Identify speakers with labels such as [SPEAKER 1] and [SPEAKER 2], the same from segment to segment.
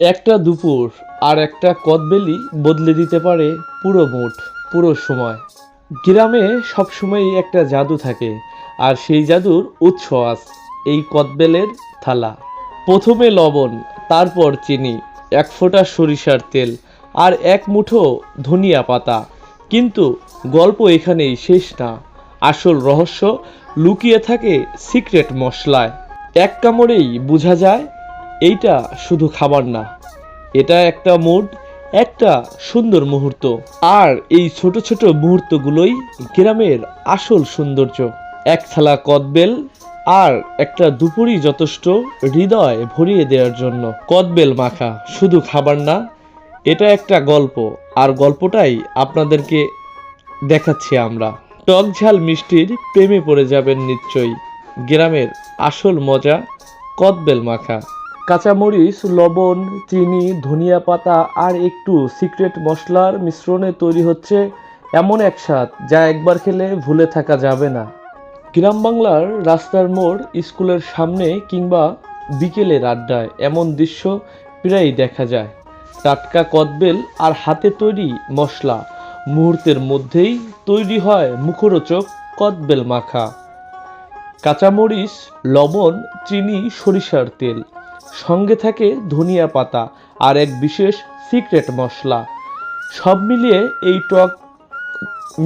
[SPEAKER 1] একটা দুপুর আর একটা কদবেলি বদলে দিতে পারে পুরো মুঠ, পুরো সময়। গ্রামে সবসময়ই একটা জাদু থাকে, আর সেই জাদুর উৎস আজ এই কদবেলের থালা। প্রথমে লবণ, তারপর চিনি, এক ফোঁটা সরিষার তেল আর এক মুঠো ধনিয়া পাতা। কিন্তু গল্প এখানেই শেষ না। আসল রহস্য লুকিয়ে থাকে সিক্রেট মশলায়। এক কামড়েই বোঝা যায় এইটা শুধু খাবার না, এটা একটা মুড, একটা সুন্দর মুহূর্ত। আর এই ছোট ছোট মুহূর্তগুলোই গ্রামের আসল সৌন্দর্য। এক থালা কদবেল আর একটা দুপুরই যথেষ্ট হৃদয় ভরিয়ে দেওয়ার জন্য। কদবেল মাখা শুধু খাবার না, এটা একটা গল্প। আর গল্পটাই আপনাদেরকে দেখাচ্ছি আমরা। টক ঝাল মিষ্টির প্রেমে পড়ে যাবেন নিশ্চয়ই। গ্রামের আসল মজা কদবেল মাখা। কাঁচামরিচ, লবণ, চিনি, ধনিয়া পাতা আর একটু সিক্রেট মশলার মিশ্রণে তৈরি হচ্ছে এমন এক স্বাদ যা একবার খেলে ভুলে থাকা যাবে না। গ্রাম বাংলার রাস্তার মোড়, স্কুলের সামনে কিংবা বিকেলের আড্ডায় এমন দৃশ্য প্রায়ই দেখা যায়। টাটকা কদবেল আর হাতে তৈরি মশলা মুহূর্তের মধ্যেই তৈরি হয় মুখরোচক কদবেল মাখা। কাঁচামরিচ, লবণ, চিনি, সরিষার তেল সঙ্গে থাকে ধনিয়া পাতা আর এক বিশেষ সিক্রেট মশলা। সব মিলিয়ে এই টক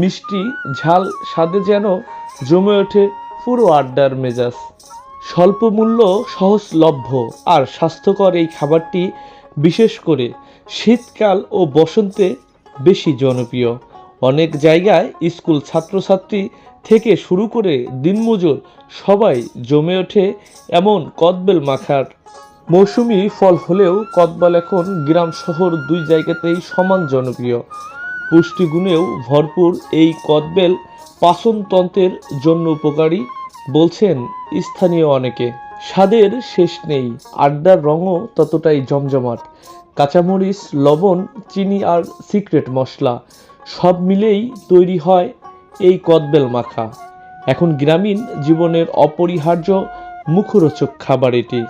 [SPEAKER 1] মিষ্টি ঝাল স্বাদে যেন জমে ওঠে পুরো আড্ডার মেজাজ। স্বল্প মূল্য, সহজলভ্য আর স্বাস্থ্যকর এই খাবারটি বিশেষ করে শীতকাল ও বসন্তে বেশি জনপ্রিয়। অনেক জায়গায় স্কুল ছাত্রছাত্রী থেকে শুরু করে দিনমজুর সবাই জমে ওঠে এমন কদবেল মাখার মৌসুমি ফল হলেও কদবেল এখন গ্রাম শহর দুই জায়গাতেই সমান জনপ্রিয়। পুষ্টিগুণেও ভরপুর এই কদবেল পাচনতন্ত্রের জন্য উপকারী, বলছেন স্থানীয় অনেকে। স্বাদের শেষ নেই, আড্ডার রঙও ততটাই জমজমাট। কাঁচামরিচ, লবণ, চিনি আর সিক্রেট মশলা সব মিলেই তৈরি হয় এই কদবেল মাখা। এখন গ্রামীণ জীবনের অপরিহার্য মুখরোচক খাবার এটি।